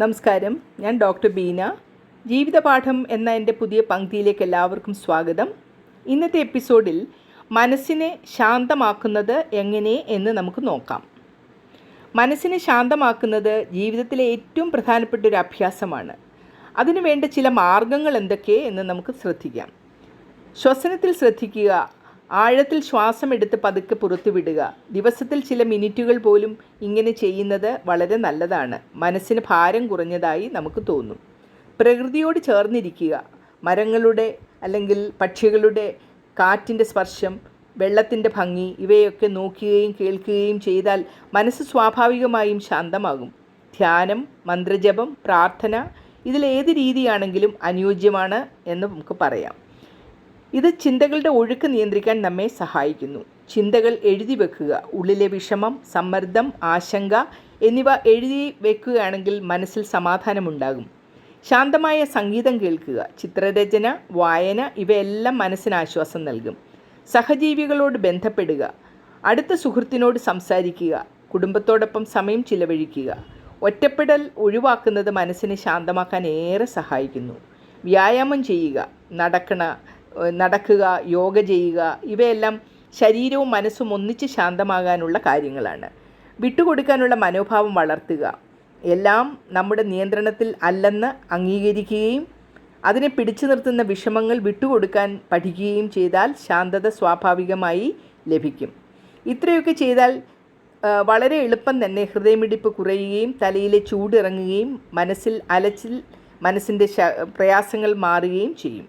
നമസ്കാരം. ഞാൻ ഡോക്ടർ ബീന. ജീവിതപാഠം എന്ന എന്റെ പുതിയ പങ്ക്തിയിലേക്ക് എല്ലാവർക്കും സ്വാഗതം. ഇന്നത്തെ എപ്പിസോഡിൽ മനസ്സിനെ ശാന്തമാക്കുന്നത് എങ്ങനെ എന്ന് നമുക്ക് നോക്കാം. മനസ്സിനെ ശാന്തമാക്കുന്നത് ജീവിതത്തിലെ ഏറ്റവും പ്രധാനപ്പെട്ട ഒരു അഭ്യാസമാണ്. അതിനുവേണ്ട ചില മാർഗങ്ങൾ എന്തൊക്കെ എന്ന് നമുക്ക് ശ്രദ്ധിക്കാം. ശ്വസനത്തിൽ ശ്രദ്ധിക്കുക ആഴത്തിൽ ശ്വാസം എടുത്ത് പതുക്കെ പുറത്തുവിടുക ദിവസത്തിൽ ചില മിനിറ്റുകൾ പോലും ഇങ്ങനെ ചെയ്യുന്നത് വളരെ നല്ലതാണ്. മനസ്സിന് ഭാരം കുറഞ്ഞതായി നമുക്ക് തോന്നും. പ്രകൃതിയോട് ചേർന്നിരിക്കുക. മരങ്ങളുടെ അല്ലെങ്കിൽ പക്ഷികളുടെ കാറ്റിന്റെ സ്പർശം വെള്ളത്തിന്റെ ഭംഗി ഇവയൊക്കെ നോക്കുകയും കേൾക്കുകയും ചെയ്താൽ മനസ്സ് സ്വാഭാവികമായും ശാന്തമാകും. ധ്യാനം മന്ത്രജപം പ്രാർത്ഥന ഇതിലേത് രീതിയാണെങ്കിലും അനുയോജ്യമാണ് എന്ന് നമുക്ക് പറയാം. ഇത് ചിന്തകളുടെ ഒഴുക്ക് നിയന്ത്രിക്കാൻ നമ്മെ സഹായിക്കുന്നു. ചിന്തകൾ എഴുതി വെക്കുക ഉള്ളിലെ വിഷമം സമ്മർദ്ദം ആശങ്ക എന്നിവ എഴുതി വെക്കുകയാണെങ്കിൽ മനസ്സിൽ സമാധാനമുണ്ടാകും. ശാന്തമായ സംഗീതം കേൾക്കുക ചിത്രരചന വായന ഇവയെല്ലാം മനസ്സിന് ആശ്വാസം നൽകും. സഹജീവികളോട് ബന്ധപ്പെടുക അടുത്ത സുഹൃത്തിനോട് സംസാരിക്കുക കുടുംബത്തോടൊപ്പം സമയം ചിലവഴിക്കുക. ഒറ്റപ്പെടൽ ഒഴിവാക്കുന്നത് മനസ്സിനെ ശാന്തമാക്കാൻ ഏറെ സഹായിക്കുന്നു. വ്യായാമം ചെയ്യുക നടക്കണ നടക്കുക യോഗ ചെയ്യുക ഇവയെല്ലാം ശരീരവും മനസ്സും ഒന്നിച്ച് ശാന്തമാകാനുള്ള കാര്യങ്ങളാണ്. വിട്ടുകൊടുക്കാനുള്ള മനോഭാവം വളർത്തുക. എല്ലാം നമ്മുടെ നിയന്ത്രണത്തിൽ അല്ലെന്ന് അംഗീകരിക്കുകയും അതിനെ പിടിച്ചു നിർത്തുന്ന വിഷമങ്ങൾ വിട്ടുകൊടുക്കാൻ പഠിക്കുകയും ചെയ്താൽ ശാന്തത സ്വാഭാവികമായി ലഭിക്കും. ഇത്രയൊക്കെ ചെയ്താൽ വളരെ എളുപ്പം തന്നെ ഹൃദയമിടിപ്പ് കുറയുകയും തലയിലെ ചൂടിറങ്ങുകയും മനസ്സിൽ അലച്ചിൽ മനസ്സിന്റെ പ്രയാസങ്ങൾ മാറുകയും ചെയ്യും.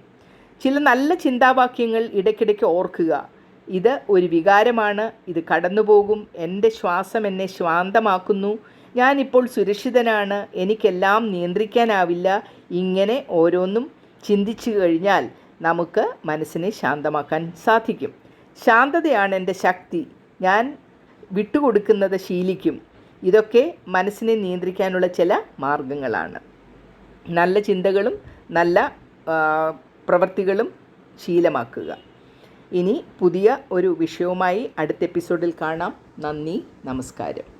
ചില നല്ല ചിന്താവാക്യങ്ങൾ ഇടയ്ക്കിടയ്ക്ക് ഓർക്കുക. ഇത് ഒരു വികാരമാണ്. ഇത് കടന്നുപോകും. എന്റെ ശ്വാസം എന്നെ ശാന്തമാക്കുന്നു. ഞാനിപ്പോൾ സുരക്ഷിതനാണ്. എനിക്കെല്ലാം നിയന്ത്രിക്കാനാവില്ല. ഇങ്ങനെ ഓരോന്നും ചിന്തിച്ചു കഴിഞ്ഞാൽ നമുക്ക് മനസ്സിനെ ശാന്തമാക്കാൻ സാധിക്കും. ശാന്തതയാണ് എന്റെ ശക്തി. ഞാൻ വിട്ടുകൊടുക്കുന്നത് ശീലിക്കും. ഇതൊക്കെ മനസ്സിനെ നിയന്ത്രിക്കാനുള്ള ചില മാർഗങ്ങളാണ്. നല്ല ചിന്തകളും നല്ല പ്രവൃത്തികളും ശീലമാക്കുക. ഇനി പുതിയ ഒരു വിഷയവുമായി അടുത്ത എപ്പിസോഡിൽ കാണാം. നന്ദി നമസ്കാരം.